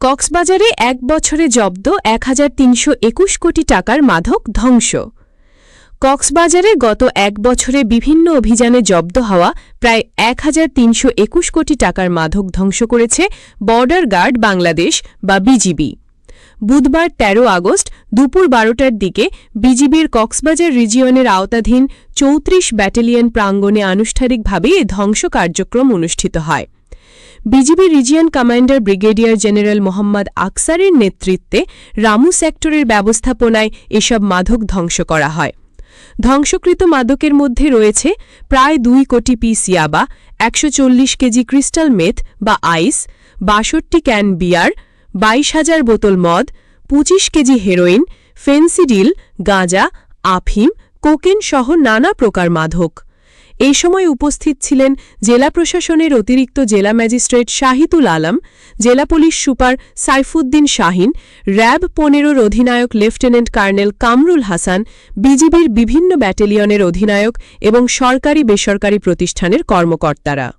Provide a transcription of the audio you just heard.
কক্সবাজারে এক বছরে জব্দ এক হাজার তিনশো একুশ কোটি টাকার মাদক ধ্বংস। কক্সবাজারে গত এক বছরে বিভিন্ন অভিযানে জব্দ হওয়া প্রায় এক হাজার তিনশো একুশ কোটি টাকার মাদক ধ্বংস করেছে বর্ডার গার্ড বাংলাদেশ বা বিজিবি। বুধবার ১৩ আগস্ট দুপুর বারোটার দিকে বিজিবির কক্সবাজার রিজিয়নের আওতাধীন চৌত্রিশ ব্যাটালিয়ন প্রাঙ্গণে আনুষ্ঠানিকভাবে এ ধ্বংস কার্যক্রম অনুষ্ঠিত হয়। BGB region commander brigadier general Mohammad আকসারের নেতৃত্বে রামু সেক্টরের ব্যবস্থাপনায় এসব মাদক ধ্বংস করা হয়। ধ্বংসকৃত মাদকের মধ্যে রয়েছে প্রায় দুই কোটি পিস ইয়াবা, একশো কেজি ক্রিস্টাল মেথ বা আইস, বাষট্টি ক্যান বিয়ার, বাইশ হাজার বোতল মদ, পঁচিশ কেজি হেরোইন, ফেন্সিডিল, গাঁজা, আফিম, কোকেন সহ নানা প্রকার মাদক। এই সময় উপস্থিত ছিলেন জেলা প্রশাসনের অতিরিক্ত জেলা ম্যাজিস্ট্রেট শাহিতুল আলম, জেলা police super Saifuddin Shahin, RAB পনেরোর অধিনায়ক লেফটেন্যান্ট কার্নেল কামরুল হাসান, বিজিবির বিভিন্ন ব্যাটেলিয়নের অধিনায়ক এবং সরকারি বেসরকারি প্রতিষ্ঠানের কর্মকর্তারা।